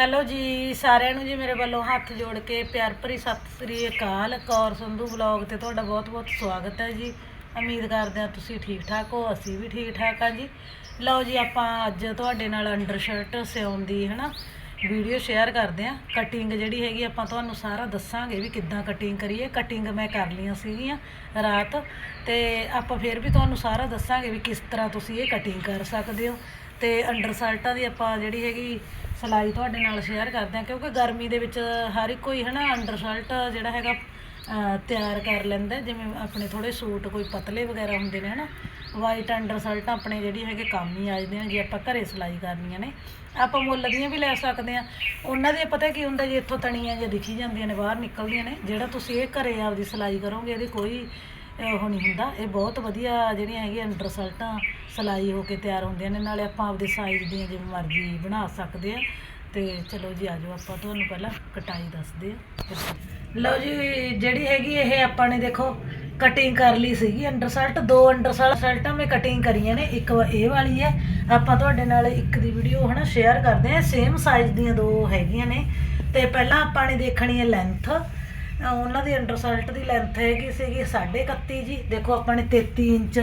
Hello ਜੀ, ਸਾਰਿਆਂ ਨੂੰ ਜੀ ਮੇਰੇ ਵੱਲੋਂ ਹੱਥ ਜੋੜ ਕੇ ਪਿਆਰ ਭਰੀ ਸਤਿ ਸ੍ਰੀ ਅਕਾਲ। ਕੌਰ ਸੰਧੂ ਵਲੌਗ ਤੇ ਤੁਹਾਡਾ ਬਹੁਤ-ਬਹੁਤ ਸਵਾਗਤ ਹੈ ਜੀ। ਉਮੀਦ ਕਰਦੇ ਹਾਂ ਤੁਸੀਂ ਠੀਕ ਠਾਕ ਹੋ, ਅਸੀਂ ਵੀ ਠੀਕ ਠਾਕ ਹਾਂ ਜੀ। ਲਓ ਜੀ, ਆਪਾਂ ਅੱਜ ਤੁਹਾਡੇ ਨਾਲ ਅੰਡਰ ਸ਼ਰਟ ਸਿਉਣ ਦੀ, ਹਨਾ ਵੀਡੀਓ ਸ਼ੇਅਰ ਕਰਦੇ ਹਾਂ। ਕਟਿੰਗ ਜਿਹੜੀ ਹੈਗੀ ਆਪਾਂ ਤੁਹਾਨੂੰ ਸਾਰਾ ਦੱਸਾਂਗੇ ਵੀ ਕਿੱਦਾਂ ਕਟਿੰਗ ਕਰੀਏ। ਕਟਿੰਗ ਮੈਂ ਕਰ ਲਈਆਂ ਸੀਗੀਆਂ ਰਾਤ ਤੇ ਆਪਾਂ ਫਿਰ ਵੀ ਤੁਹਾਨੂੰ ਸਾਰਾ ਦੱਸਾਂਗੇ ਵੀ ਕਿਸ ਤਰ੍ਹਾਂ ਤੁਸੀਂ ਇਹ ਕਟਿੰਗ ਕਰ ਸਕਦੇ ਹੋ। ਤੇ ਅੰਡਰ ਸ਼ਰਟਾਂ ਦੀ ਆਪਾਂ ਜਿਹੜੀ ਹੈਗੀ ਸਿਲਾਈ ਤੁਹਾਡੇ ਨਾਲ ਸ਼ੇਅਰ ਕਰਦੇ ਹਾਂ, ਕਿਉਂਕਿ ਗਰਮੀ ਦੇ ਵਿੱਚ ਹਰ ਇੱਕ ਕੋਈ ਹਨਾ ਅੰਡਰ ਸ਼ਰਟ ਜਿਹੜਾ ਹੈਗਾ ਤਿਆਰ ਕਰ ਲੈਂਦਾ ਜਿਵੇਂ ਆਪਣੇ ਥੋੜੇ ਸੂਟ ਕੋਈ ਪਤਲੇ ਵਗੈਰਾ ਹੁੰਦੇ ਨੇ ਹਨਾ ਵਾਈਟ ਅੰਡਰ ਸ਼ਰਟਾਂ ਆਪਣੇ ਜਿਹੜੀ ਹੈਗੇ ਕੰਮ ਹੀ ਆ ਜਾਂਦੇ ਨੇ, ਜੇ ਆਪਾਂ ਘਰੇ ਸਿਲਾਈ ਕਰਨੀਆਂ ਨੇ, ਆਪਾਂ ਮੁੱਲ ਦੀਆਂ ਵੀ ਲੈ ਸਕਦੇ ਆ ਉਹਨਾਂ ਦੇ ਪਤਾ ਕੀ ਹੁੰਦਾ, ਜੀ ਇੱਥੋਂ ਤਣੀਆਂ ਜੇ ਦਿਖੀ ਜਾਂਦੀਆਂ ਨੇ, ਬਾਹਰ ਨਿਕਲਦੀਆਂ ਨੇ, ਜਿਹੜਾ ਤੁਸੀਂ ਇਹ ਘਰੇ ਆਪਦੀ ਸਿਲਾਈ ਕਰੋਗੇ, ਇਹਦੀ ਕੋਈ ਉਹ ਨਹੀਂ ਹੁੰਦਾ। ਇਹ ਬਹੁਤ ਵਧੀਆ ਜਿਹੜੀਆਂ ਹੈਗੀਆਂ ਅੰਡਰ ਸ਼ਰਟਾਂ ਸਿਲਾਈ ਹੋ ਕੇ ਤਿਆਰ ਹੁੰਦੀਆਂ ਨੇ। ਨਾਲੇ ਆਪਾਂ ਆਪਦੇ ਸਾਈਜ਼ ਦੀਆਂ ਜਿਵੇਂ ਮਰਜ਼ੀ ਬਣਾ ਸਕਦੇ ਆ ਤੇ ਚਲੋ ਜੀ ਆਜੋ ਆਪਾਂ ਤੁਹਾਨੂੰ ਪਹਿਲਾਂ ਕਟਾਈ ਦੱਸਦੇ ਆ ਲਓ ਜੀ, ਜਿਹੜੀ ਹੈਗੀ ਇਹ ਆਪਾਂ ਨੇ ਦੇਖੋ ਕਟਿੰਗ ਕਰ ਲਈ ਸੀਗੀ। ਅੰਡਰ ਸ਼ਰਟ ਦੋ ਅੰਡਰ ਸ਼ਰਟਾਂ ਮੈਂ ਕਟਿੰਗ ਕਰੀਆਂ ਨੇ। ਇੱਕ ਇਹ ਵਾਲੀ ਹੈ। ਆਪਾਂ ਤੁਹਾਡੇ ਨਾਲ ਇੱਕ ਦੀ ਵੀਡੀਓ ਹਨਾ ਸ਼ੇਅਰ ਕਰਦੇ ਆ ਸੇਮ ਸਾਈਜ਼ ਦੀਆਂ ਦੋ ਹੈਗੀਆਂ ਨੇ। ਤੇ ਪਹਿਲਾਂ ਆਪਾਂ ਨੇ ਦੇਖਣੀ ਹੈ ਲੈਂਥ ਉਹਨਾਂ ਦੀ ਅੰਡਰ ਸ਼ਰਟ ਦੀ ਲੈਂਥ ਹੈਗੀ ਸੀਗੀ 31.5 ਜੀ। ਦੇਖੋ ਆਪਾਂ ਨੇ 33 ਇੰਚ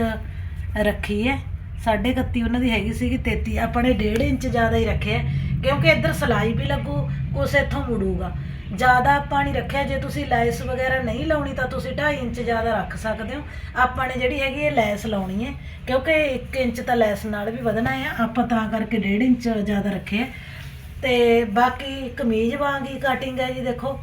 ਰੱਖੀ ਹੈ। 31.5 ਉਹਨਾਂ ਦੀ ਹੈਗੀ ਸੀਗੀ 33 ਆਪਾਂ ਨੇ 1.5 ਇੰਚ ਜ਼ਿਆਦਾ ਹੀ ਰੱਖਿਆ ਕਿਉਂਕਿ ਇੱਧਰ ਸਲਾਈ ਵੀ ਲੱਗੂ, ਕੁਛ ਇੱਥੋਂ ਮੁੜੂਗਾ। ਜ਼ਿਆਦਾ ਆਪਾਂ ਨਹੀਂ ਰੱਖਿਆ, ਜੇ ਤੁਸੀਂ ਲੈਸ ਵਗੈਰਾ ਨਹੀਂ ਲਾਉਣੀ ਤਾਂ ਤੁਸੀਂ 2.5 ਇੰਚ ਜ਼ਿਆਦਾ ਰੱਖ ਸਕਦੇ ਹੋ। ਆਪਾਂ ਨੇ ਜਿਹੜੀ ਹੈਗੀ ਇਹ ਲੈਸ ਲਾਉਣੀ ਹੈ, ਕਿਉਂਕਿ 1 ਇੰਚ ਤਾਂ ਲੈਸ ਨਾਲ ਵੀ ਵਧਣਾ ਹੈ, ਆਪਾਂ ਤਾਂ ਕਰਕੇ 1.5 ਇੰਚ ਜ਼ਿਆਦਾ ਰੱਖਿਆ ਤੇ ਬਾਕੀ ਕਮੀਜ਼ ਵਾਂਗ ਹੀ ਕਟਿੰਗ ਹੈ ਜੀ, ਦੇਖੋ।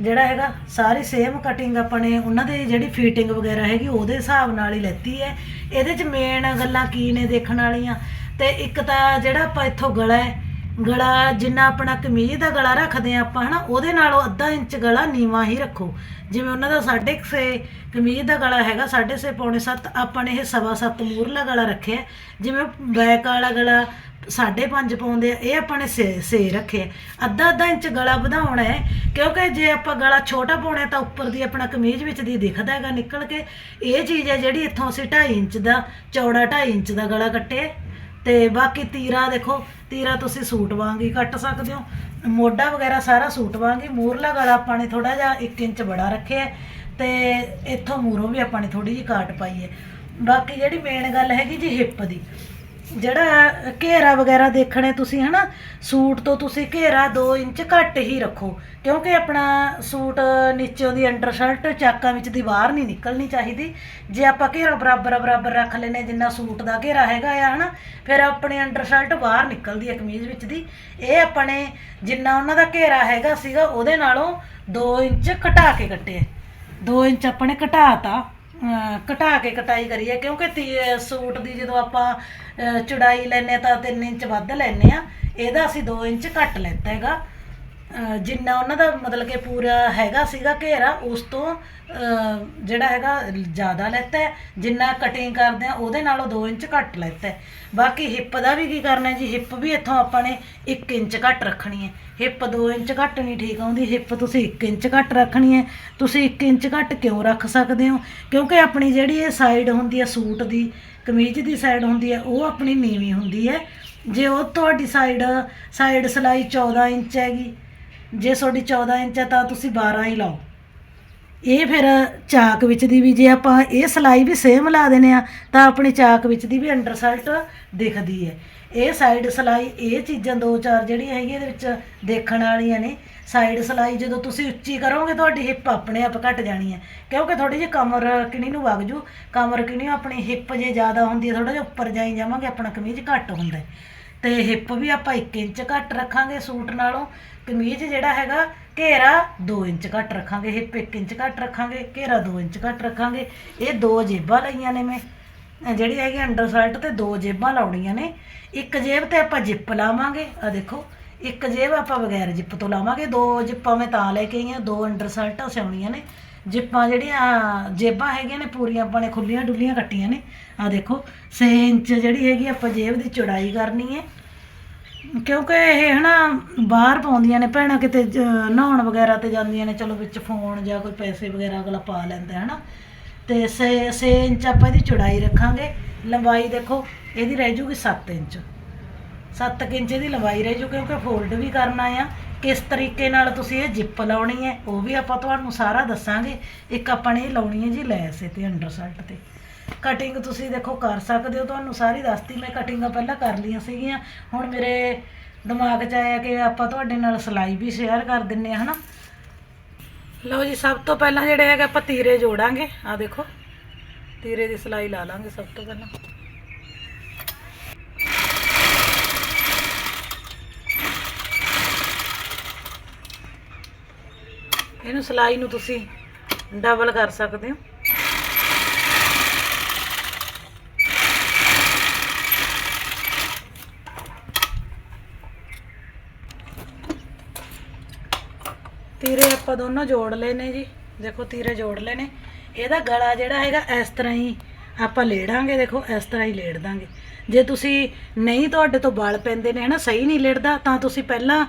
ਜਿਹੜਾ ਹੈਗਾ, ਸਾਰੀ ਸੇਮ ਕਟਿੰਗ ਆਪਾਂ ਨੇ ਉਹਨਾਂ ਦੇ ਜਿਹੜੀ ਫੀਟਿੰਗ ਵਗੈਰਾ ਹੈਗੀ, ਉਹਦੇ ਹਿਸਾਬ ਨਾਲ ਹੀ ਲੈਤੀ ਹੈ। ਇਹਦੇ ਚ ਮੇਨ ਗੱਲਾਂ ਕੀ ਨੇ ਦੇਖਣ ਵਾਲੀਆਂ? ਤੇ ਇੱਕ ਤਾਂ ਜਿਹੜਾ ਆਪਾਂ ਇੱਥੋਂ ਗਲਾ ਹੈ, ਗਲਾ ਜਿੰਨਾ ਆਪਣਾ ਕਮੀਜ਼ ਦਾ ਗਲਾ ਰੱਖਦੇ ਆ ਆਪਾਂ, ਹਨਾ, ਉਹਦੇ ਨਾਲੋਂ ਅੱਧਾ ਇੰਚ ਗਲਾ ਨੀਵਾ ਹੀ ਰੱਖੋ। ਜਿਵੇਂ ਉਹਨਾਂ ਦਾ 6.5 ਕਮੀਜ਼ ਦਾ ਗਲਾ ਹੈਗਾ 6.5 ਪੌਣੇ 7 ਆਪਾਂ ਨੇ ਇਹ ਸਵਾ ਸੱਤ ਮੂਰਲਾ ਗਲਾ ਰੱਖਿਆ। ਜਿਵੇਂ ਬੈਕ ਵਾਲਾ ਗਲਾ ਸਾਢੇ ਪੰਜ ਪਾਉਂਦੇ ਆ, ਇਹ ਆਪਾਂ ਨੇ ਸੇ ਸੇ ਰੱਖਿਆ ਅੱਧਾ ਅੱਧਾ ਇੰਚ ਗਲਾ ਵਧਾਉਣਾ ਹੈ, ਕਿਉਂਕਿ ਜੇ ਆਪਾਂ ਗਲਾ ਛੋਟਾ ਪਾਉਣਾ ਤਾਂ ਉੱਪਰ ਦੀ ਆਪਣਾ ਕਮੀਜ਼ ਵਿੱਚ ਦੀ ਦਿਖਦਾ ਹੈਗਾ, ਨਿਕਲ ਕੇ। ਇਹ ਚੀਜ਼ ਹੈ ਜਿਹੜੀ ਇੱਥੋਂ ਅਸੀਂ 2.5 ਇੰਚ ਦਾ, ਚੌੜਾ 2.5 ਇੰਚ ਦਾ ਗਲਾ ਕੱਟਿਆ ਤੇ ਬਾਕੀ ਤੀਰਾ ਦੇਖੋ, ਤੀਰਾ ਤੁਸੀਂ ਸੂਟ ਵਾਂਗ ਹੀ ਕੱਟ ਸਕਦੇ ਹੋ। ਮੋਢਾ ਵਗੈਰਾ ਸਾਰਾ ਸੂਟ ਵਾਂਗ ਹੀ, ਮੂਰਲਾ ਗਲਾ ਆਪਾਂ ਨੇ ਥੋੜਾ ਜਿਹਾ 1 ਇੰਚ ਬੜਾ ਰੱਖਿਆ ਤੇ ਇੱਥੋਂ ਮੂਰੋਂ ਵੀ ਆਪਾਂ ਨੇ ਥੋੜੀ ਜਿਹੀ ਕਾਟ ਪਾਈ ਹੈ। ਬਾਕੀ ਜਿਹੜੀ ਮੇਨ ਗੱਲ ਹੈਗੀ ਜੀ ਹਿੱਪ ਦੀ ਜਿਹੜਾ ਘੇਰਾ ਵਗੈਰਾ ਦੇਖਣੇ ਤੁਸੀਂ, ਹਨਾ? ਸੂਟ ਤੋਂ ਤੁਸੀਂ ਘੇਰਾ 2 ਇੰਚ ਘੱਟ ਹੀ ਰੱਖੋ, ਕਿਉਂਕਿ ਆਪਣਾ ਸੂਟ ਨੀਚੋਂ ਦੀ ਅੰਡਰ ਸ਼ਰਟ ਚਾਕਾਂ ਵਿੱਚ ਦੀ ਬਾਹਰ ਨਹੀਂ ਨਿਕਲਣੀ ਚਾਹੀਦੀ। ਜੇ ਆਪਾਂ ਘੇਰਾ ਬਰਾਬਰ ਬਰਾਬਰ ਰੱਖ ਲੈਨੇ ਜਿੰਨਾ ਸੂਟ ਦਾ ਘੇਰਾ ਹੈਗਾ ਆ, ਹਨਾ, ਫਿਰ ਆਪਣੇ ਅੰਡਰ ਸ਼ਰਟ ਬਾਹਰ ਨਿਕਲਦੀ ਹੈ ਕਮੀਜ਼ ਵਿੱਚ ਦੀ। ਇਹ ਆਪਣੇ ਜਿੰਨਾ ਉਹਨਾਂ ਦਾ ਘੇਰਾ ਹੈਗਾ ਸੀਗਾ, ਉਹਦੇ ਨਾਲੋਂ 2 ਇੰਚ ਘਟਾ ਕੇ ਕੱਟਿਆ 2 ਇੰਚ ਆਪਣੇ ਨੇ ਘਟਾਤਾ। ਅਹ, ਘਟਾ ਕੇ ਕਟਾਈ ਕਰੀਏ, ਕਿਉਂਕਿ ਤੀ- ਸੂਟ ਦੀ ਜਦੋਂ ਆਪਾਂ, ਅਹ, ਚੌੜਾਈ ਲੈਨੇ ਤਾਂ 3 ਇੰਚ ਵੱਧ ਲੈਨੇ ਆ ਇਹਦਾ ਅਸੀਂ 2 ਇੰਚ ਘੱਟ ਲੈਤਾ ਹੈਗਾ। ਜਿੰਨਾ ਉਹਨਾਂ ਦਾ ਮਤਲਬ ਕਿ ਪੂਰਾ ਹੈਗਾ ਸੀਗਾ ਘੇਰਾ, ਉਸ ਤੋਂ ਜਿਹੜਾ ਹੈਗਾ ਜ਼ਿਆਦਾ ਲੈਤਾ ਜਿੰਨਾ ਕਟਿੰਗ ਕਰਦੇ ਆ ਉਹਦੇ ਨਾਲੋਂ 2 ਇੰਚ ਘੱਟ ਲੈਤਾ ਬਾਕੀ ਹਿੱਪ ਦਾ ਵੀ ਕੀ ਕਰਨਾ ਜੀ ਹਿੱਪ ਵੀ ਇੱਥੋਂ ਆਪਾਂ ਨੇ 1 ਇੰਚ ਘੱਟ ਰੱਖਣੀ ਹੈ। ਹਿੱਪ 2 ਇੰਚ ਘੱਟ ਨਹੀਂ ਠੀਕ ਆਉਂਦੀ ਹਿੱਪ ਤੁਸੀਂ 1 ਇੰਚ ਘੱਟ ਰੱਖਣੀ ਹੈ। ਤੁਸੀਂ 1 ਇੰਚ ਘੱਟ ਕਿਉਂ ਰੱਖ ਸਕਦੇ ਹੋ? ਕਿਉਂਕਿ ਆਪਣੀ ਜਿਹੜੀ ਇਹ ਸਾਈਡ ਹੁੰਦੀ ਹੈ, ਸੂਟ ਦੀ, ਕਮੀਜ਼ ਦੀ ਸਾਈਡ ਹੁੰਦੀ ਹੈ, ਉਹ ਆਪਣੀ ਨੀਵੀਂ ਹੁੰਦੀ ਹੈ। ਜੇ ਉਹ ਤੁਹਾਡੀ ਸਾਈਡ ਸਾਈਡ ਸਲਾਈ 14 ਇੰਚ ਹੈਗੀ ਜੇ ਤੁਹਾਡੀ 14 ਇੰਚ ਹੈ ਤਾਂ ਤੁਸੀਂ 12 ਹੀ ਲਾਓ। ਇਹ ਫਿਰ ਚਾਕ ਵਿੱਚ ਦੀ ਵੀ ਜੇ ਆਪਾਂ ਇਹ ਸਲਾਈ ਵੀ ਸੇਮ ਲਾ ਦਿੰਦੇ ਆ, ਤਾਂ ਆਪਣੀ ਚਾਕ ਵਿੱਚ ਦੀ ਵੀ ਅੰਡਰ ਸ਼ਰਟ ਦਿਖਦੀ ਹੈ। ਇਹ ਸਾਈਡ ਸਲਾਈ, ਇਹ ਚੀਜ਼ਾਂ ਦੋ ਚਾਰ ਜਿਹੜੀਆਂ ਹੈਗੀਆਂ ਇਹਦੇ ਵਿੱਚ ਦੇਖਣ ਵਾਲੀਆਂ ਨੇ। ਸਾਈਡ ਸਲਾਈ ਜਦੋਂ ਤੁਸੀਂ ਉੱਚੀ ਕਰੋਗੇ, ਤੁਹਾਡੀ ਹਿੱਪ ਆਪਣੇ ਆਪ ਘਟ ਜਾਣੀ ਹੈ। ਕਿਉਂਕਿ ਥੋੜੀ ਜਿਹੀ ਕਮਰ ਕਿਣੀ ਨੂੰ ਵਗ ਜੂ, ਕਮਰ ਕਿਣੀ ਆਪਣੀ ਹਿੱਪ ਜੇ ਜ਼ਿਆਦਾ ਹੁੰਦੀ ਹੈ ਥੋੜਾ ਜਿਹਾ ਉੱਪਰ ਜਾਈ ਜਾਵਾਂਗੇ, ਆਪਣਾ ਕਮੀਜ਼ ਘੱਟ ਹੁੰਦਾ ਹੈ। ਤੇ ਹਿੱਪ ਵੀ ਆਪਾਂ 1 ਇੰਚ ਘੱਟ ਰੱਖਾਂਗੇ ਸੂਟ ਨਾਲੋਂ, ਕਮੀਜ਼ ਜਿਹੜਾ ਹੈਗਾ ਘੇਰਾ 2 ਇੰਚ ਘੱਟ ਰੱਖਾਂਗੇ, ਹਿੱਪ 1 ਇੰਚ ਘੱਟ ਰੱਖਾਂਗੇ, ਘੇਰਾ 2 ਇੰਚ ਘੱਟ ਰੱਖਾਂਗੇ। ਇਹ ਦੋ ਜੇਬਾਂ ਲਈਆਂ ਨੇ ਮੈਂ। ਜਿਹੜੀ ਹੈਗੀ ਅੰਡਰ ਸ਼ਰਟ ਤੇ ਦੋ ਜੇਬਾਂ ਲਾਉਣੀਆਂ ਨੇ। ਇੱਕ ਜੇਬ ਤੇ ਆਪਾਂ ਜਿੱਪ ਲਾਵਾਂਗੇ ਆ ਦੇਖੋ, ਇੱਕ ਜੇਬ ਆਪਾਂ ਬਗੈਰ ਜਿੱਪ ਤੋਂ ਲਾਵਾਂਗੇ, ਦੋ ਜਿੱਪਾਂ ਮੈਂ ਤਾਂ ਲੈ ਕੇ ਆਈਆਂ, ਦੋ ਅੰਡਰ ਸ਼ਰਟਾਂ ਸਿਉਣੀਆਂ ਨੇ। ਜਿੱਪਾਂ ਜਿਹੜੀਆਂ, ਜੇਬਾਂ ਹੈਗੀਆਂ ਨੇ ਪੂਰੀਆਂ, ਆਪਾਂ ਨੇ ਖੁੱਲੀਆਂ ਡੁੱਲੀਆਂ ਕੱਟੀਆਂ ਨੇ। ਆ ਦੇਖੋ 6 ਇੰਚ ਜਿਹੜੀ ਹੈਗੀ ਆਪਾਂ ਜੇਬ ਦੀ ਚੌੜਾਈ ਕਰਨੀ ਹੈ। ਕਿਉਂਕਿ ਇਹ ਹਨਾ, ਬਾਹਰ ਪਾਉਂਦੀਆਂ ਨੇ, ਭੈਣਾਂ ਕਿਤੇ ਨਹਾਉਣ ਵਗੈਰਾ ਤੇ ਜਾਂਦੀਆਂ ਨੇ, ਚਲੋ ਵਿੱਚ ਫੋਨ ਜਾਂ ਕੋਈ ਪੈਸੇ ਵਗੈਰਾ ਅਗਲਾ ਪਾ ਲੈਂਦਾ ਹੈ ਹਨਾ ਤੇ 6 6 ਇੰਚ ਆਪਾਂ ਇਹਦੀ ਚੌੜਾਈ ਰੱਖਾਂਗੇ। ਲੰਬਾਈ ਦੇਖੋ, ਇਹਦੀ ਰਹਿ ਜੂਗੀ 7 ਇੰਚ। 7 ਇੰਚ ਦੀ ਲੰਬਾਈ ਰਹਿ ਜੂ, ਕਿਉਂਕਿ ਫੋਲਡ ਵੀ ਕਰਨਾ ਆ। ਕਿਸ ਤਰੀਕੇ ਨਾਲ ਤੁਸੀਂ ਇਹ ਜਿੱਪ ਲਾਉਣੀ ਹੈ, ਉਹ ਵੀ ਆਪਾਂ ਤੁਹਾਨੂੰ ਸਾਰਾ ਦੱਸਾਂਗੇ। ਇੱਕ ਆਪਾਂ ਨੇ ਇਹ ਲਾਉਣੀ ਹੈ ਜੀ ਲੈਸ ਇਹ ਤੇ ਅੰਡਰ ਸ਼ਰਟ ਤੇ। ਕਟਿੰਗ ਤੁਸੀਂ ਦੇਖੋ ਕਰ ਸਕਦੇ ਹੋ, ਤੁਹਾਨੂੰ ਸਾਰੀ ਦੱਸਤੀ, ਮੈਂ ਕਟਿੰਗਾਂ ਪਹਿਲਾਂ ਕਰ ਲਈਆਂ ਸੀਗੀਆਂ। ਹੁਣ ਮੇਰੇ ਦਿਮਾਗ 'ਚ ਆਇਆ ਕਿ ਆਪਾਂ ਤੁਹਾਡੇ ਨਾਲ ਸਿਲਾਈ ਵੀ ਸ਼ੇਅਰ ਕਰ ਦਿੰਨੇ ਆ, ਹਨਾ? ਲਓ ਜੀ, ਸਭ ਤੋਂ ਪਹਿਲਾਂ ਜਿਹੜੇ ਹੈਗੇ ਆਪਾਂ ਤੀਰੇ ਜੋੜਾਂਗੇ। ਆ ਦੇਖੋ, ਤੀਰੇ ਦੀ ਸਿਲਾਈ ਲਾ ਲਾਂਗੇ ਸਭ ਤੋਂ ਪਹਿਲਾਂ। ਇਹਨੂੰ ਸਿਲਾਈ ਨੂੰ ਤੁਸੀਂ ਡਬਲ ਕਰ ਸਕਦੇ ਹੋ। ਤੀਰੇ ਆਪਾਂ ਦੋਨੋਂ ਜੋੜ ਲਏ ਨੇ ਜੀ। ਦੇਖੋ ਤੀਰੇ ਜੋੜ ਲਏ ਨੇ ਇਹਦਾ ਗਲਾ ਜਿਹੜਾ ਹੈਗਾ ਇਸ ਤਰ੍ਹਾਂ ਹੀ ਆਪਾਂ ਲੇੜਾਂਗੇ, ਦੇਖੋ ਇਸ ਤਰ੍ਹਾਂ ਹੀ ਲੇੜ ਦਾਂਗੇ। ਜੇ ਤੁਸੀਂ ਨਹੀਂ ਤੁਹਾਡੇ ਤੋਂ ਵਾਲ ਪੈਂਦੇ ਨੇ ਹਨਾ, ਸਹੀ ਨਹੀਂ ਲੇੜਦਾ, ਤਾਂ ਤੁਸੀਂ ਪਹਿਲਾਂ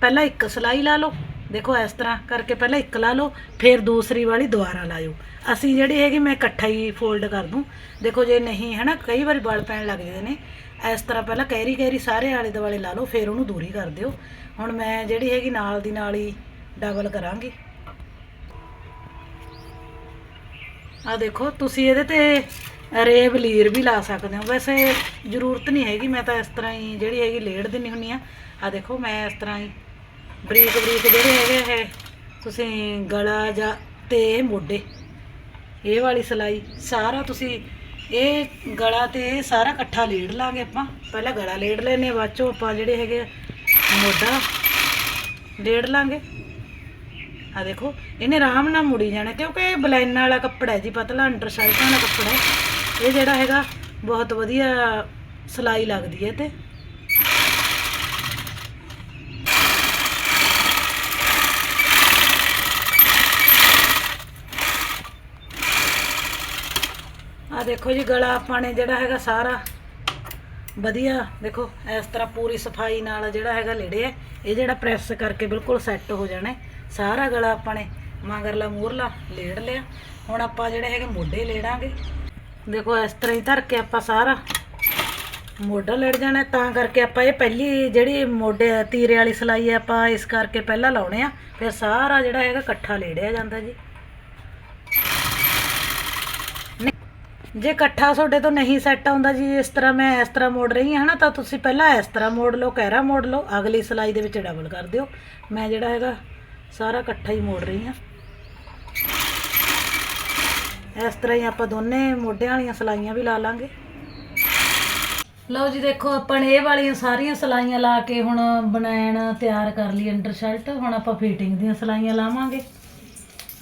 ਪਹਿਲਾਂ ਇੱਕ ਸਲਾਈ ਲਾ ਲਓ। ਦੇਖੋ, ਇਸ ਤਰ੍ਹਾਂ ਕਰਕੇ ਪਹਿਲਾਂ ਇੱਕ ਲਾ ਲਓ, ਫਿਰ ਦੂਸਰੀ ਵਾਲੀ ਦੁਬਾਰਾ ਲਾਇਓ। ਅਸੀਂ ਜਿਹੜੀ ਹੈਗੀ, ਮੈਂ ਇਕੱਠਾ ਹੀ ਫੋਲਡ ਕਰ ਦੂੰ। ਦੇਖੋ, ਜੇ ਨਹੀਂ ਹੈ ਨਾ ਕਈ ਵਾਰੀ ਬਲ ਪੈਣ ਲੱਗ ਜਾਂਦੇ ਨੇ। ਇਸ ਤਰ੍ਹਾਂ ਪਹਿਲਾਂ ਕਹਿਰੀ ਕਹਿਰੀ ਸਾਰੇ ਆਲੇ ਦੁਆਲੇ ਲਾ ਲਓ, ਫਿਰ ਉਹਨੂੰ ਦੂਰੀ ਕਰ ਦਿਓ। ਹੁਣ ਮੈਂ ਜਿਹੜੀ ਹੈਗੀ, ਨਾਲ ਦੀ ਨਾਲ ਹੀ ਡਬਲ ਕਰਾਂਗੀ। ਆ ਦੇਖੋ, ਤੁਸੀਂ ਇਹਦੇ ਤੇ ਰੇਬ ਲੀਰ ਵੀ ਲਾ ਸਕਦੇ ਹੋ। ਵੈਸੇ ਜ਼ਰੂਰਤ ਨਹੀਂ ਹੈਗੀ, ਮੈਂ ਤਾਂ ਇਸ ਤਰ੍ਹਾਂ ਹੀ ਜਿਹੜੀ ਹੈਗੀ ਲੇੜ ਦਿੰਨੀ ਹੁੰਨੀ ਆ ਆ ਦੇਖੋ, ਮੈਂ ਇਸ ਤਰ੍ਹਾਂ ਹੀ ਬਰੀਕ ਬਰੀਕ ਜਿਹੜੇ ਹੈਗੇ ਇਹ, ਤੁਸੀਂ ਗਲਾ ਜਾਂ ਤੇ ਮੋਢੇ, ਇਹ ਵਾਲੀ ਸਲਾਈ ਸਾਰਾ ਤੁਸੀਂ ਇਹ ਗਲਾ ਤੇ ਇਹ ਸਾਰਾ ਇਕੱਠਾ ਲੇੜ ਲਾਂਗੇ ਆਪਾਂ। ਪਹਿਲਾਂ ਗਲਾ ਲੇੜ ਲੈਨੇ ਬਾਅਦ ਚੋਂ ਆਪਾਂ ਜਿਹੜੇ ਹੈਗੇ ਆ ਮੋਢਾ ਲੇੜ ਲਾਂਗੇ। ਆ ਦੇਖੋ, ਇਹਨੇ ਆਰਾਮ ਨਾਲ ਮੁੜੀ ਜਾਣਾ, ਕਿਉਂਕਿ ਇਹ ਬਲਾਈਨ ਵਾਲਾ ਕੱਪੜਾ ਹੈ ਜੀ, ਪਤਲਾ ਅੰਡਰ ਸ਼ਰਟ ਵਾਲਾ ਕੱਪੜਾ ਹੈ। ਇਹ ਜਿਹੜਾ ਹੈਗਾ, ਬਹੁਤ ਵਧੀਆ ਸਿਲਾਈ ਲੱਗਦੀ ਹੈ ਤੇ। ਦੇਖੋ ਜੀ ਗਲਾ ਆਪਾਂ ਨੇ ਜਿਹੜਾ ਹੈਗਾ ਸਾਰਾ। ਵਧੀਆ, ਦੇਖੋ, ਇਸ ਤਰ੍ਹਾਂ ਪੂਰੀ ਸਫ਼ਾਈ ਨਾਲ ਜਿਹੜਾ ਹੈਗਾ ਲੇੜਿਆ ਇਹ ਜਿਹੜਾ ਪ੍ਰੈਸ ਕਰਕੇ ਬਿਲਕੁਲ ਸੈੱਟ ਹੋ ਜਾਣਾ ਸਾਰਾ ਗਲਾ ਆਪਾਂ ਨੇ ਮਗਰਲਾ ਮੂਰਲਾ ਲੇੜ ਲਿਆ। ਹੁਣ ਆਪਾਂ ਜਿਹੜੇ ਹੈਗੇ ਮੋਢੇ ਲੇੜਾਂਗੇ। ਦੇਖੋ, ਇਸ ਤਰ੍ਹਾਂ ਹੀ ਧਰ ਕੇ ਆਪਾਂ ਸਾਰਾ ਮੋਢਾ ਲੜ ਜਾਣਾ ਤਾਂ ਕਰਕੇ ਆਪਾਂ ਇਹ ਪਹਿਲੀ ਜਿਹੜੀ ਮੋਢੇ, ਤੀਰੇ ਵਾਲੀ ਸਲਾਈ ਹੈ, ਆਪਾਂ ਇਸ ਕਰਕੇ ਪਹਿਲਾਂ ਲਾਉਣੇ ਆ। ਫਿਰ ਸਾਰਾ ਜਿਹੜਾ ਹੈਗਾ ਇਕੱਠਾ ਲੇੜਿਆ ਜਾਂਦਾ ਜੀ। ਜੇ ਇਕੱਠਾ ਤੁਹਾਡੇ ਤੋਂ ਨਹੀਂ ਸੈੱਟ ਆਉਂਦਾ ਜੀ, ਇਸ ਤਰ੍ਹਾਂ ਮੈਂ ਇਸ ਤਰ੍ਹਾਂ ਮੋੜ ਰਹੀ ਹਾਂ, ਹਨਾ, ਤਾਂ ਤੁਸੀਂ ਪਹਿਲਾਂ ਇਸ ਤਰ੍ਹਾਂ ਮੋੜ ਲਓ, ਕਹਿਰਾ ਮੋੜ ਲਓ, ਅਗਲੀ ਸਲਾਈ ਦੇ ਵਿੱਚ ਡਬਲ ਕਰ ਦਿਓ। ਮੈਂ ਜਿਹੜਾ ਹੈਗਾ, ਸਾਰਾ ਇਕੱਠਾ ਹੀ ਮੋੜ ਰਹੀ ਹਾਂ। ਇਸ ਤਰ੍ਹਾਂ ਹੀ ਆਪਾਂ ਦੋਨੇ ਮੋਢਿਆਂ ਵਾਲੀਆਂ ਸਲਾਈਆਂ ਵੀ ਲਾ ਲਾਂਗੇ। ਲਓ ਜੀ, ਦੇਖੋ, ਆਪਾਂ ਨੇ ਇਹ ਵਾਲੀਆਂ ਸਾਰੀਆਂ ਸਲਾਈਆਂ ਲਾ ਕੇ ਹੁਣ ਬਣਾਇਣ ਤਿਆਰ ਕਰ ਲਈ ਅੰਡਰ ਸ਼ਰਟ ਹੁਣ ਆਪਾਂ ਫਿਟਿੰਗ ਦੀਆਂ ਸਲਾਈਆਂ ਲਾਵਾਂਗੇ।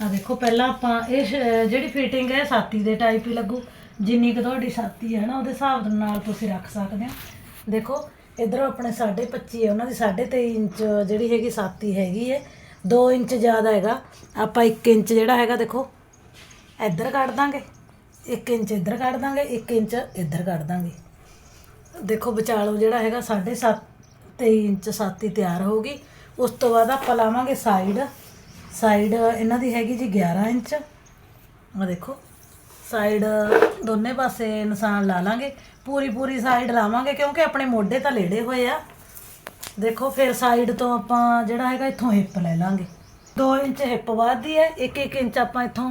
ਆ ਦੇਖੋ, ਪਹਿਲਾਂ ਆਪਾਂ ਇਹ ਸ਼- ਜਿਹੜੀ ਫਿਟਿੰਗ ਹੈ, ਸਾਤੀ ਦੇ ਟਾਈਪ ਹੀ ਲੱਗੂ। ਜਿੰਨੀ ਕੁ ਤੁਹਾਡੀ ਛਾਤੀ ਹੈ ਨਾ, ਉਹਦੇ ਹਿਸਾਬ ਦੇ ਨਾਲ ਤੁਸੀਂ ਰੱਖ ਸਕਦੇ ਹੋ। ਦੇਖੋ, ਇਧਰੋਂ ਆਪਣੇ 25 ਹੈ, ਉਹਨਾਂ ਦੀ 23.5 ਇੰਚ ਜਿਹੜੀ ਹੈਗੀ ਛਾਤੀ ਹੈਗੀ ਹੈ 2 ਇੰਚ ਜ਼ਿਆਦਾ ਹੈਗਾ। ਆਪਾਂ 1 ਇੰਚ ਜਿਹੜਾ ਹੈਗਾ, ਦੇਖੋ, ਇੱਧਰ ਕੱਢ ਦਾਂਗੇ 1 ਇੰਚ ਇੱਧਰ ਕੱਢ ਦਾਂਗੇ 1 ਇੰਚ ਇੱਧਰ ਕੱਢ ਦਾਂਗੇ। ਦੇਖੋ, ਵਿਚਾਲੋ ਜਿਹੜਾ ਹੈਗਾ 7.5 23 ਇੰਚ ਛਾਤੀ ਤਿਆਰ ਹੋਊਗੀ। ਉਸ ਤੋਂ ਬਾਅਦ ਆਪਾਂ ਲਾਵਾਂਗੇ ਸਾਈਡ। ਸਾਈਡ ਇਹਨਾਂ ਦੀ ਹੈਗੀ ਜੀ 11 ਇੰਚ। ਆ ਦੇਖੋ ਸਾਈਡ ਦੋਨੇ ਪਾਸੇ ਨਿਸ਼ਾਨ ਲਾ ਲਾਂਗੇ। ਪੂਰੀ ਪੂਰੀ ਸਾਈਡ ਲਾਵਾਂਗੇ ਕਿਉਂਕਿ ਆਪਣੇ ਮੋਢੇ ਤਾਂ ਲੇੜੇ ਹੋਏ ਆ। ਦੇਖੋ ਫਿਰ ਸਾਈਡ ਤੋਂ ਆਪਾਂ ਜਿਹੜਾ ਹੈਗਾ ਇੱਥੋਂ ਹਿੱਪ ਲੈ ਲਾਂਗੇ। 2 ਇੰਚ ਹਿੱਪ ਵੱਧਦੀ ਹੈ 1-1 ਇੰਚ ਆਪਾਂ ਇੱਥੋਂ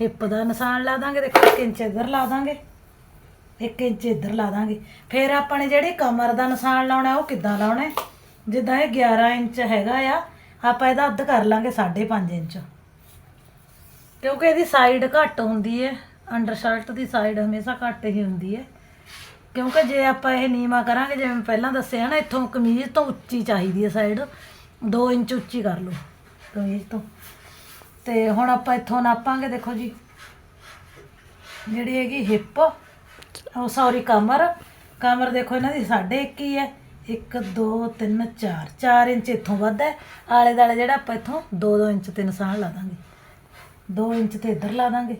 ਹਿੱਪ ਦਾ ਨਿਸ਼ਾਨ ਲਾ ਦਾਂਗੇ। ਦੇਖੋ 1 ਇੰਚ ਇੱਧਰ ਲਾ ਦਾਂਗੇ 1 ਇੰਚ ਇੱਧਰ ਲਾ ਦਾਂਗੇ। ਫਿਰ ਆਪਾਂ ਨੇ ਜਿਹੜੀ ਕਮਰ ਦਾ ਨਿਸ਼ਾਨ ਲਾਉਣਾ, ਉਹ ਕਿੱਦਾਂ ਲਾਉਣਾ ਜਿੱਦਾਂ ਇਹ 11 ਇੰਚ ਹੈਗਾ ਆ, ਆਪਾਂ ਇਹਦਾ ਅੱਧ ਕਰ ਲਾਂਗੇ 5.5 ਇੰਚ। ਕਿਉਂਕਿ ਇਹਦੀ ਸਾਈਡ ਘੱਟ ਹੁੰਦੀ ਹੈ। ਅੰਡਰ ਸ਼ਰਟ ਦੀ ਸਾਈਡ ਹਮੇਸ਼ਾ ਘੱਟ ਹੀ ਹੁੰਦੀ ਹੈ। ਕਿਉਂਕਿ ਜੇ ਆਪਾਂ ਇਹ ਨੀਵਾ ਕਰਾਂਗੇ, ਜਿਵੇਂ ਪਹਿਲਾਂ ਦੱਸਿਆ ਨਾ, ਇੱਥੋਂ ਕਮੀਜ਼ ਤੋਂ ਉੱਚੀ ਚਾਹੀਦੀ ਹੈ ਸਾਈਡ 2 ਇੰਚ ਉੱਚੀ ਕਰ ਲਓ ਕਮੀਜ਼ ਤੋਂ। ਤੇ ਹੁਣ ਆਪਾਂ ਇੱਥੋਂ ਨਾਪਾਂਗੇ, ਦੇਖੋ ਜੀ। ਜਿਹੜੀ ਹੈਗੀ ਹਿੱਪ ਉਹ ਸੌਰੀ ਕਮਰ। ਕਮਰ ਦੇਖੋ ਇਹਨਾਂ ਦੀ 1.5 ਹੀ ਹੈ। 1 2 3 4 4 ਇੰਚ ਇੱਥੋਂ ਵੱਧ ਹੈ। ਆਲੇ ਦਾਲੇ ਜਿਹੜਾ ਆਪਾਂ ਇੱਥੋਂ 2-2 ਇੰਚ ਤੇ ਨਿਸ਼ਾਨ ਲਾ ਦਾਂਗੇ। 2 ਇੰਚ ਤੇ ਇੱਧਰ ਲਾ ਦਾਂਗੇ।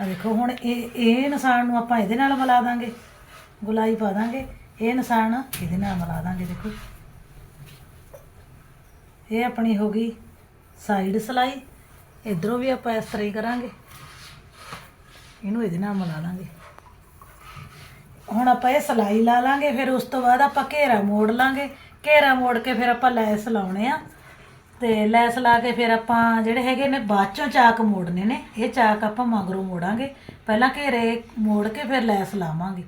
ਆ ਦੇਖੋ ਹੁਣ ਇਹ ਇਹ ਨਿਸ਼ਾਨ ਨੂੰ ਆਪਾਂ ਇਹਦੇ ਨਾਲ ਮਿਲਾ ਦਾਂਗੇ। ਗੁਲਾਈ ਪਾ ਦਾਂਗੇ। ਇਹ ਨਿਸ਼ਾਨ ਇਹਦੇ ਨਾਲ ਮਿਲਾ ਦਾਂਗੇ, ਦੇਖੋ। ਇਹ ਆਪਣੀ ਹੋ ਗਈ ਸਾਈਡ ਸਲਾਈ। ਇਧਰੋਂ ਵੀ ਆਪਾਂ ਇਸ ਤਰ੍ਹਾਂ ਹੀ ਕਰਾਂਗੇ। ਇਹਨੂੰ ਇਹਦੇ ਨਾਲ ਮਿਲਾ ਲਾਂਗੇ ਹੁਣ ਆਪਾਂ ਇਹ ਸਲਾਈ ਲਾ ਲਾਂਗੇ, ਫਿਰ ਉਸ ਤੋਂ ਬਾਅਦ ਆਪਾਂ ਘੇਰਾ ਮੋੜ ਲਾਂਗੇ। ਘੇਰਾ ਮੋੜ ਕੇ ਫਿਰ ਆਪਾਂ ਲੈਸ ਲਾਉਣੇ ਆ। ਤੇ ਲੈਸ ਲਾ ਕੇ ਫਿਰ ਆਪਾਂ ਜਿਹੜੇ ਹੈਗੇ ਨੇ ਬਾਅਦ ਚੋਂ ਚਾਕ ਮੋੜਨੇ ਨੇ, ਇਹ ਚਾਕ ਆਪਾਂ ਮਗਰੋਂ ਮੋੜਾਂਗੇ। ਪਹਿਲਾਂ ਘੇਰੇ ਮੋੜ ਕੇ ਫਿਰ ਲੈਸ ਲਾਵਾਂਗੇ।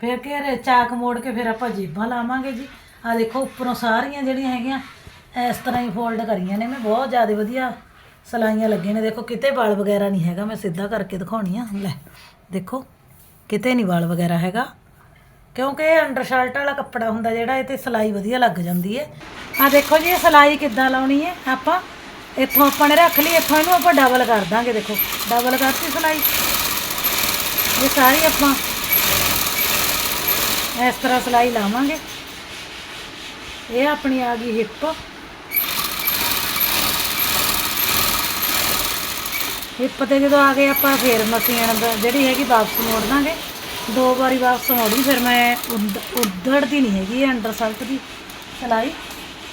ਫਿਰ ਘੇਰੇ ਚਾਕ ਮੋੜ ਕੇ ਫਿਰ ਆਪਾਂ ਜੇਬਾਂ ਲਾਵਾਂਗੇ ਜੀ। ਆ ਦੇਖੋ, ਉੱਪਰੋਂ ਸਾਰੀਆਂ ਜਿਹੜੀਆਂ ਹੈਗੀਆਂ, ਇਸ ਤਰ੍ਹਾਂ ਹੀ ਫੋਲਡ ਕਰੀਆਂ ਨੇ। ਮੈਂ ਬਹੁਤ ਜ਼ਿਆਦਾ ਵਧੀਆ ਸਲਾਈਆਂ ਲੱਗੀਆਂ ਨੇ। ਦੇਖੋ, ਕਿਤੇ ਵਾਲ ਵਗੈਰਾ ਨਹੀਂ ਹੈਗਾ। ਮੈਂ ਸਿੱਧਾ ਕਰਕੇ ਦਿਖਾਉਣੀ ਆ। ਲੈ, ਦੇਖੋ, ਕਿਤੇ ਨਹੀਂ ਵਾਲ ਵਗੈਰਾ ਹੈਗਾ। ਕਿਉਂਕਿ ਇਹ ਅੰਡਰ ਸ਼ਰਟ ਵਾਲਾ ਕੱਪੜਾ ਹੁੰਦਾ ਜਿਹੜਾ, ਇਹ ਤੇ ਸਲਾਈ ਵਧੀਆ ਲੱਗ ਜਾਂਦੀ ਹੈ। ਆ ਦੇਖੋ ਜੀ, ਇਹ ਸਲਾਈ ਕਿੱਦਾਂ ਲਾਉਣੀ ਹੈ? ਆਪਾਂ ਇੱਥੋਂ ਆਪਾਂ ਨੇ ਰੱਖ ਲਈ, ਇੱਥੋਂ ਇਹਨੂੰ ਆਪਾਂ ਡਬਲ ਕਰ ਦਾਂਗੇ, ਦੇਖੋ। ਡਬਲ ਕਰਤੀ ਸਲਾਈ। ਇਹ ਸਾਰੀ ਆਪਾਂ ਇਸ ਤਰ੍ਹਾਂ ਸਲਾਈ ਲਾਵਾਂਗੇ। ਇਹ ਆਪਣੀ ਆ ਗਈ ਹਿੱਪ ਹਿੱਪ ਤੇ ਜਦੋਂ ਆ ਗਏ ਆਪਾਂ ਫੇਰ ਮਸ਼ੀਨ ਜਿਹੜੀ ਹੈਗੀ ਵਾਪਸ ਮੋੜ ਦਾਂਗੇ। ਦੋ ਵਾਰੀ ਵਾਪਸ ਮੋੜੀ ਫਿਰ ਮੈਂ ਉੱਧ- ਉੱਧੜਦੀ ਨਹੀਂ ਹੈਗੀ ਇਹ ਅੰਡਰ ਸਲਟ ਦੀ ਸਲਾਈ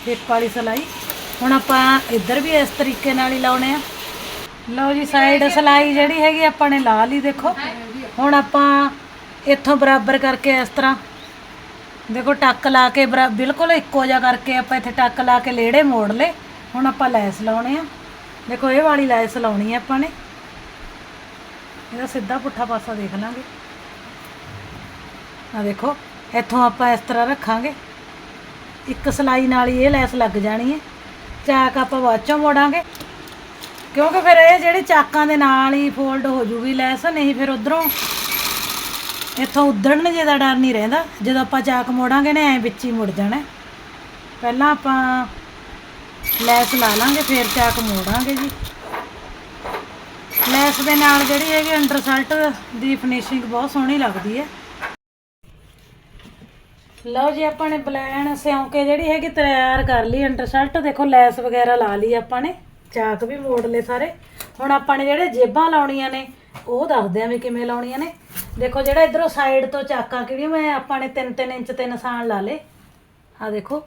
ਹਿੱਪ ਵਾਲੀ ਸਲਾਈ। ਹੁਣ ਆਪਾਂ ਇੱਧਰ ਵੀ ਇਸ ਤਰੀਕੇ ਨਾਲ ਹੀ ਲਾਉਣੇ ਆ। ਲਓ ਜੀ ਸਾਈਡ ਸਲਾਈ ਜਿਹੜੀ ਹੈਗੀ, ਆਪਾਂ ਨੇ ਲਾ ਲਈ, ਦੇਖੋ। ਹੁਣ ਆਪਾਂ ਇੱਥੋਂ ਬਰਾਬਰ ਕਰਕੇ ਇਸ ਤਰ੍ਹਾਂ, ਦੇਖੋ, ਟੱਕ ਲਾ ਕੇ ਬਰਾ- ਬਿਲਕੁਲ ਇੱਕੋ ਜਿਹਾ ਕਰਕੇ ਆਪਾਂ ਇੱਥੇ ਟੱਕ ਲਾ ਕੇ ਲੇੜੇ ਮੋੜ ਲੇ ਹੁਣ ਆਪਾਂ ਲੈਸ ਲਾਉਣੇ ਆ। ਦੇਖੋ, ਇਹ ਵਾਲੀ ਲੈਸ ਲਾਉਣੀ ਆ ਆਪਾਂ ਨੇ। ਇਹਦਾ ਸਿੱਧਾ ਪੁੱਠਾ ਪਾਸਾ ਦੇਖ ਲਾਂਗੇ। ਆ ਦੇਖੋ ਇੱਥੋਂ ਆਪਾਂ ਇਸ ਤਰ੍ਹਾਂ ਰੱਖਾਂਗੇ। ਇੱਕ ਸਲਾਈ ਨਾਲ ਹੀ ਇਹ ਲੈਸ ਲੱਗ ਜਾਣੀ ਹੈ। ਚਾਕ ਆਪਾਂ ਬਾਅਦ ਚੋਂ ਮੋੜਾਂਗੇ। ਕਿਉਂਕਿ ਫਿਰ ਇਹ ਜਿਹੜੇ ਚਾਕਾਂ ਦੇ ਨਾਲ ਹੀ ਫੋਲਡ ਹੋ ਜੂਗੀ ਲੈਸ, ਨਹੀਂ ਫਿਰ ਉਧਰੋਂ ਇੱਥੋਂ ਉਧੜਨ ਜੇ ਦਾ ਡਰ ਨਹੀਂ ਰਹਿੰਦਾ। ਜਦੋਂ ਆਪਾਂ ਚਾਕ ਮੋੜਾਂਗੇ ਨੇ, ਐ ਵਿੱਚ ਹੀ ਮੁੜ ਜਾਣਾ। ਪਹਿਲਾਂ ਆਪਾਂ ਲੈਸ ਲਾ ਲਾਂਗੇ, ਫਿਰ ਚਾਕ ਮੋੜਾਂਗੇ ਜੀ। ਲੈਸ ਦੇ ਨਾਲ ਜਿਹੜੀ ਹੈਗੀ ਅੰਡਰ ਸਲਟ ਦੀ ਫਿਨਿਸ਼ਿੰਗ ਬਹੁਤ ਸੋਹਣੀ ਲੱਗਦੀ ਹੈ। ਲਓ ਜੀ, ਆਪਾਂ ਨੇ ਪਲਾਨ ਸਿਉਂਕੇ ਜਿਹੜੀ ਹੈਗੀ ਤਿਆਰ ਕਰ ਲਈ ਅੰਡਰ ਸਲਟ ਦੇਖੋ, ਲੈਸ ਵਗੈਰਾ ਲਾ ਲਈ ਆਪਾਂ ਨੇ, ਚਾਕ ਵੀ ਮੋੜ ਲਏ ਸਾਰੇ। ਹੁਣ ਆਪਾਂ ਨੇ ਜਿਹੜੇ ਜੇਬਾਂ ਲਾਉਣੀਆਂ ਨੇ, ਉਹ ਦੱਸਦੇ ਆਂ ਵੀ ਕਿਵੇਂ ਲਾਉਣੀਆਂ ਨੇ। ਦੇਖੋ, ਜਿਹੜਾ ਇਧਰੋਂ ਸਾਈਡ ਤੋਂ ਚਾਕਾਂ ਕਿਹੜੀਆਂ, ਮੈਂ ਆਪਾਂ ਨੇ 3-3 ਇੰਚ ਤੇ ਨਿਸ਼ਾਨ ਲਾ ਲੇ ਆ ਦੇਖੋ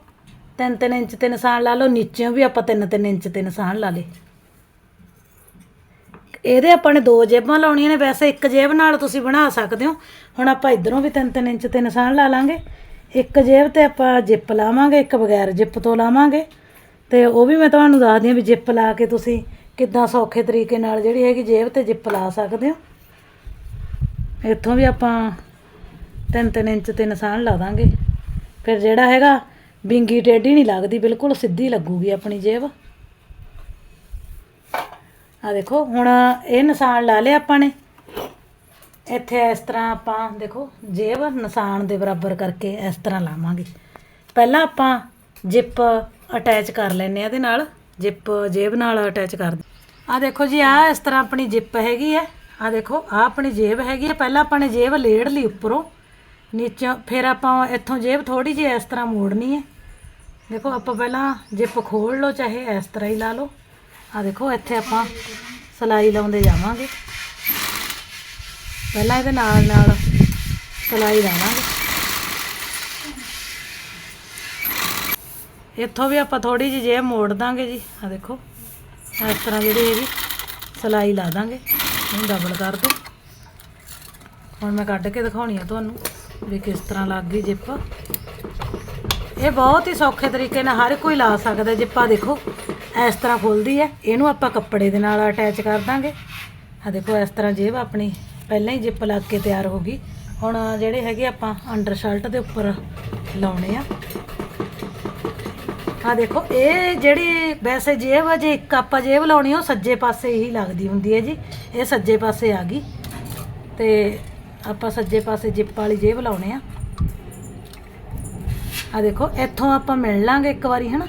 3-3 ਇੰਚ ਤੇ ਨਿਸ਼ਾਨ ਲਾ ਲਓ ਨੀਚੇੋਂ ਵੀ ਆਪਾਂ 3-3 ਇੰਚ ਤੇ ਨਿਸ਼ਾਨ ਲਾ ਲੇ ਇਹਦੇ ਆਪਾਂ ਨੇ ਦੋ ਜੇਬਾਂ ਲਾਉਣੀਆਂ ਨੇ, ਵੈਸੇ ਇੱਕ ਜੇਬ ਨਾਲ ਤੁਸੀਂ ਬਣਾ ਸਕਦੇ ਹੋ। ਹੁਣ ਆਪਾਂ ਇਧਰੋਂ ਵੀ 3-3 ਇੰਚ ਤੇ ਨਿਸ਼ਾਨ ਲਾ ਲਾਂਗੇ। ਇੱਕ ਜੇਬ ਤੇ ਆਪਾਂ ਜਿੱਪ ਲਾਵਾਂਗੇ, ਇੱਕ ਬਗੈਰ ਜਿੱਪ ਤੋਂ ਲਾਵਾਂਗੇ। ਤੇ ਉਹ ਵੀ ਮੈਂ ਤੁਹਾਨੂੰ ਦੱਸਦੀ ਹਾਂ ਵੀ ਜਿੱਪ ਲਾ ਕੇ ਤੁਸੀਂ ਕਿੱਦਾਂ ਸੌਖੇ ਤਰੀਕੇ ਨਾਲ ਜਿਹੜੀ ਹੈਗੀ ਜੇਬ ਤੇ ਜਿੱਪ ਲਾ ਸਕਦੇ ਹੋ। ਇੱਥੋਂ ਵੀ ਆਪਾਂ 3-3 ਇੰਚ ਤੇ ਨਿਸ਼ਾਨ ਲਾ ਦਾਂਗੇ। ਫਿਰ ਜਿਹੜਾ ਹੈਗਾ ਬਿੰਗੀ ਟੇਢੀ ਨਹੀਂ ਲੱਗਦੀ, ਬਿਲਕੁਲ ਸਿੱਧੀ ਲੱਗੂਗੀ ਆਪਣੀ ਜੇਬ। ਆ ਦੇਖੋ, ਹੁਣ ਇਹ ਨਿਸ਼ਾਨ ਲਾ ਲਿਆ ਆਪਾਂ ਨੇ। ਇੱਥੇ ਇਸ ਤਰ੍ਹਾਂ ਆਪਾਂ, ਦੇਖੋ, ਜੇਬ ਨਿਸ਼ਾਨ ਦੇ ਬਰਾਬਰ ਕਰਕੇ ਇਸ ਤਰ੍ਹਾਂ ਲਾਵਾਂਗੇ। ਪਹਿਲਾਂ ਆਪਾਂ ਜਿਪ ਅਟੈਚ ਕਰ ਲੈਨੇ ਆ ਇਹਦੇ ਨਾਲ, ਜਿਪ ਜੇਬ ਨਾਲ ਅਟੈਚ ਕਰ ਆ ਦੇਖੋ ਜੀ ਆ ਇਸ ਤਰ੍ਹਾਂ ਆਪਣੀ ਜਿਪ ਹੈਗੀ ਹੈ। ਆ ਦੇਖੋ ਆ ਆਪਣੀ ਜੇਬ ਹੈਗੀ ਹੈ। ਪਹਿਲਾਂ ਆਪਾਂ ਨੇ ਜੇਬ ਲੇੜ ਲਈ ਉੱਪਰੋਂ, ਨੀਚੋਂ, ਫਿਰ ਆਪਾਂ ਇੱਥੋਂ ਜੇਬ ਥੋੜੀ ਜਿਹੀ ਇਸ ਤਰ੍ਹਾਂ ਮੋੜਨੀ ਹੈ। ਦੇਖੋ, ਆਪਾਂ ਪਹਿਲਾਂ ਜਿਪ ਖੋਲ ਲਓ, ਚਾਹੇ ਇਸ ਤਰ੍ਹਾਂ ਹੀ ਲਾ ਲਓ। ਆ ਦੇਖੋ, ਇੱਥੇ ਆਪਾਂ ਸਲਾਈ ਲਾਉਂਦੇ ਜਾਵਾਂਗੇ। ਪਹਿਲਾਂ ਇਹਦੇ ਨਾਲ ਨਾਲ ਸਲਾਈ ਲਾਵਾਂਗੇ। ਇੱਥੋਂ ਵੀ ਆਪਾਂ ਥੋੜੀ ਜਿਹੀ ਜੇਬ ਮੋੜ ਦਾਂਗੇ ਜੀ। ਆ ਦੇਖੋ, ਇਸ ਤਰ੍ਹਾਂ ਜਿਹੜੀ ਇਹਦੀ ਸਲਾਈ ਲਾ ਦਾਂਗੇ। ਇਹਨੂੰ ਡਬਲ ਕਰ ਦੋ ਹੁਣ ਮੈਂ ਕੱਢ ਕੇ ਦਿਖਾਉਣੀ ਆ ਤੁਹਾਨੂੰ ਵੀ ਕਿਸ ਤਰ੍ਹਾਂ ਲੱਗ ਗਈ ਜਿੱਪ ਇਹ ਬਹੁਤ ਹੀ ਸੌਖੇ ਤਰੀਕੇ ਨਾਲ ਹਰ ਕੋਈ ਲਾ ਸਕਦਾ ਜਿੱਪਾ ਦੇਖੋ, ਇਸ ਤਰ੍ਹਾਂ ਖੁੱਲਦੀ ਹੈ। ਇਹਨੂੰ ਆਪਾਂ ਕੱਪੜੇ ਦੇ ਨਾਲ ਅਟੈਚ ਕਰ ਦਾਂਗੇ। ਆ ਦੇਖੋ, ਇਸ ਤਰ੍ਹਾਂ ਜੇਬ ਆਪਣੀ ਪਹਿਲਾਂ ਹੀ ਜਿੱਪ ਲੱਗ ਕੇ ਤਿਆਰ ਹੋ ਗਈ। ਹੁਣ ਜਿਹੜੇ ਹੈਗੇ ਆਪਾਂ ਅੰਡਰ ਸ਼ਰਟ ਦੇ ਉੱਪਰ ਲਾਉਣੇ ਆ। ਆ ਦੇਖੋ, ਇਹ ਜਿਹੜੀ ਵੈਸੇ ਜੇਬ ਆ, ਜੇ ਇੱਕ ਆਪਾਂ ਜੇਬ ਲਾਉਣੀ, ਉਹ ਸੱਜੇ ਪਾਸੇ ਹੀ ਲੱਗਦੀ ਹੁੰਦੀ ਹੈ ਜੀ। ਇਹ ਸੱਜੇ ਪਾਸੇ ਆ ਗਈ। ਤੇ ਆਪਾਂ ਸੱਜੇ ਪਾਸੇ ਜਿੱਪ ਵਾਲੀ ਜੇਬ ਲਾਉਣੇ ਆ। ਆ ਦੇਖੋ, ਇੱਥੋਂ ਆਪਾਂ ਮਿਲ ਲਾਂਗੇ ਇੱਕ ਵਾਰੀ, ਹਨਾ?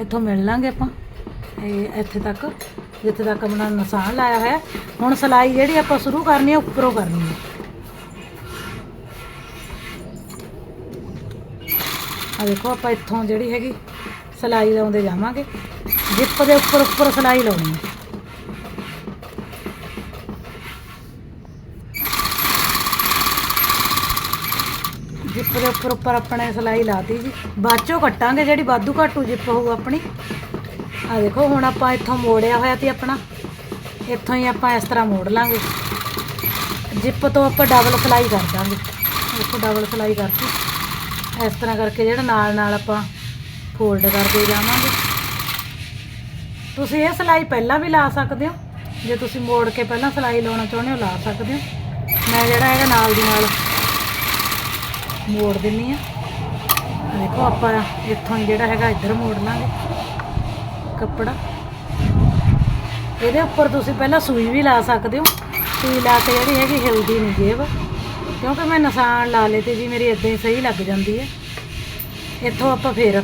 ਇੱਥੋਂ ਮਿਲ ਲਾਂਗੇ ਆਪਾਂ। ਇਹ ਇੱਥੇ ਤੱਕ, ਜਿੱਥੇ ਤੱਕ ਆਪਣਾ ਨਿਸ਼ਾਨ ਲਾਇਆ ਹੋਇਆ ਹੁਣ ਸਲਾਈ ਜਿਹੜੀ ਆਪਾਂ ਸ਼ੁਰੂ ਕਰਨੀ ਹੈ, ਉੱਪਰੋਂ ਕਰਨੀ ਹੈ। ਆ ਦੇਖੋ, ਆਪਾਂ ਇੱਥੋਂ ਜਿਹੜੀ ਹੈਗੀ, ਸਲਾਈ ਲਾਉਂਦੇ ਜਾਵਾਂਗੇ। ਜਿੱਪ ਦੇ ਉੱਪਰ ਉੱਪਰ ਸਲਾਈ ਲਾਉਣੀ ਹੈ। ਜਿੱਪ ਦੇ ਉੱਪਰ ਉੱਪਰ ਆਪਣੇ ਸਲਾਈ ਲਾਤੀ ਜੀ। ਬਾਅਦ ਚੋਂ ਕੱਟਾਂਗੇ, ਜਿਹੜੀ ਵਾਧੂ ਘਾਟੂ ਜਿੱਪ ਹੋਊ ਆਪਣੀ। ਆ ਦੇਖੋ, ਹੁਣ ਆਪਾਂ ਇੱਥੋਂ ਮੋੜਿਆ ਹੋਇਆ ਤੇ ਆਪਣਾ। ਇੱਥੋਂ ਹੀ ਆਪਾਂ ਇਸ ਤਰ੍ਹਾਂ ਮੋੜ ਲਾਂਗੇ। ਜਿੱਪ ਤੋਂ ਆਪਾਂ ਡਬਲ ਸਲਾਈ ਕਰ ਦਾਂਗੇ। ਦੇਖੋ ਡਬਲ ਸਲਾਈ ਕਰਕੇ, ਇਸ ਤਰ੍ਹਾਂ ਕਰਕੇ ਜਿਹੜਾ ਨਾਲ ਨਾਲ ਆਪਾਂ ਫੋਲਡ ਕਰਦੇ ਜਾਵਾਂਗੇ। ਤੁਸੀਂ ਇਹ ਸਲਾਈ ਪਹਿਲਾਂ ਵੀ ਲਾ ਸਕਦੇ ਹੋ। ਜੇ ਤੁਸੀਂ ਮੋੜ ਕੇ ਪਹਿਲਾਂ ਸਲਾਈ ਲਾਉਣਾ ਚਾਹੁੰਦੇ ਹੋ, ਲਾ ਸਕਦੇ ਹੋ। ਮੈਂ ਜਿਹੜਾ ਹੈਗਾ ਨਾਲ ਦੀ ਨਾਲ ਮੋੜ ਦਿੰਨੀ ਆ। ਦੇਖੋ, ਆਪਾਂ ਇੱਥੋਂ ਹੀ ਜਿਹੜਾ ਹੈਗਾ ਇੱਧਰ ਮੋੜ ਲਾਂਗੇ। ਕੱਪੜਾ। ਇਹਦੇ ਉੱਪਰ ਤੁਸੀਂ ਪਹਿਲਾਂ ਸੂਈ ਵੀ ਲਾ ਸਕਦੇ ਹੋ। ਸੂਈ ਲਾ ਕੇ ਜਿਹੜੀ ਹੈਗੀ ਹਿਲਦੀ ਨਹੀਂ ਜੇਬ। ਕਿਉਂਕਿ ਮੈਂ ਨਿਸ਼ਾਨ ਲਾ ਲਏ ਤੇ ਜੀ ਮੇਰੀ ਇਦਾਂ ਹੀ ਸਹੀ ਲੱਗ ਜਾਂਦੀ ਹੈ। ਇੱਥੋਂ ਆਪਾਂ ਫੇਰ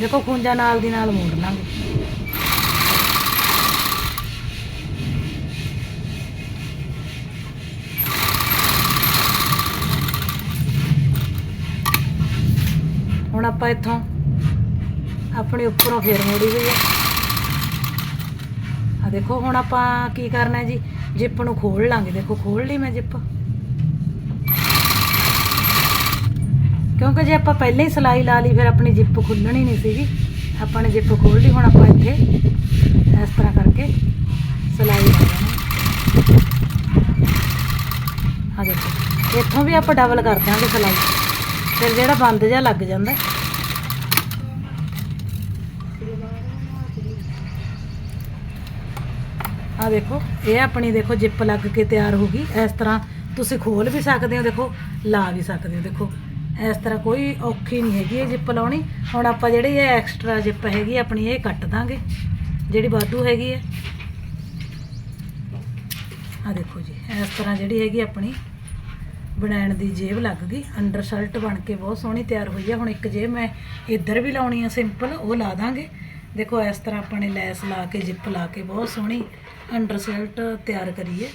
ਦੇਖੋ ਖੁੰਜਾ ਨਾਲ ਦੀ ਨਾਲ ਮੋੜ ਲਾਂਗੇ। ਹੁਣ ਆਪਾਂ ਇੱਥੋਂ ਆਪਣੇ ਉੱਪਰੋਂ ਫੇਰ ਮੋੜੀ ਹੋਈ ਹੈ। ਆ ਦੇਖੋ, ਹੁਣ ਆਪਾਂ ਕੀ ਕਰਨਾ ਹੈ ਜੀ? ਜਿੱਪ ਨੂੰ ਖੋਲ ਲਾਂਗੇ। ਦੇਖੋ ਖੋਲ ਲਈ ਮੈਂ ਜਿੱਪ। ਕਿਉਂਕਿ ਜੇ ਆਪਾਂ ਪਹਿਲਾਂ ਹੀ ਸਲਾਈ ਲਾ ਲਈ, ਫਿਰ ਆਪਣੀ ਜਿੱਪ ਖੁੱਲਣੀ ਨਹੀਂ ਸੀਗੀ। ਆਪਾਂ ਨੇ ਜਿੱਪ ਖੋਲ ਲਈ, ਹੁਣ ਆਪਾਂ ਇੱਥੇ ਇਸ ਤਰ੍ਹਾਂ ਕਰਕੇ ਸਲਾਈ ਲਾ ਦੇਣੀ ਆ ਦੇਖੋ, ਇੱਥੋਂ ਵੀ ਆਪਾਂ ਡਬਲ ਕਰ ਦਾਂਗੇ ਸਲਾਈ। ਫਿਰ ਜਿਹੜਾ ਬੰਦ ਜਿਹਾ ਲੱਗ ਜਾਂਦਾ। ਆ ਦੇਖੋ, ਇਹ ਆਪਣੀ ਦੇਖੋ ਜਿੱਪ ਲੱਗ ਕੇ ਤਿਆਰ ਹੋ ਗਈ। ਇਸ ਤਰ੍ਹਾਂ ਤੁਸੀਂ ਖੋਲ ਵੀ ਸਕਦੇ ਹੋ, ਦੇਖੋ, ਲਾ ਵੀ ਸਕਦੇ ਹੋ, ਦੇਖੋ। ਇਸ ਤਰ੍ਹਾਂ ਕੋਈ ਔਖੀ ਨਹੀਂ ਹੈਗੀ ਇਹ ਜਿੱਪ ਲਾਉਣੀ। ਹੁਣ ਆਪਾਂ ਜਿਹੜੀ ਇਹ ਐਕਸਟਰਾ ਜਿੱਪ ਹੈਗੀ, ਆਪਣੀ ਇਹ ਕੱਟ ਦਾਂਗੇ। ਜਿਹੜੀ ਵਾਧੂ ਹੈਗੀ ਹੈ। ਆ ਦੇਖੋ ਜੀ, ਇਸ ਤਰ੍ਹਾਂ ਜਿਹੜੀ ਹੈਗੀ ਆਪਣੀ ਬਣਾਉਣ ਦੀ ਜੇਬ ਲੱਗ ਗਈ। ਅੰਡਰ ਸ਼ਰਟ ਬਣ ਕੇ ਬਹੁਤ ਸੋਹਣੀ ਤਿਆਰ ਹੋਈ ਹੈ। ਹੁਣ ਇੱਕ ਜੇਬ ਮੈਂ ਇੱਧਰ ਵੀ ਲਾਉਣੀ ਆ ਸਿੰਪਲ ਉਹ ਲਾ ਦਾਂਗੇ। ਦੇਖੋ, ਇਸ ਤਰ੍ਹਾਂ ਆਪਾਂ ਨੇ ਲੈਸ ਲਾ ਕੇ, ਜਿੱਪ ਲਾ ਕੇ, ਬਹੁਤ ਸੋਹਣੀ ਅੰਡਰ ਸ਼ਰਟ ਤਿਆਰ ਕਰੀਏ।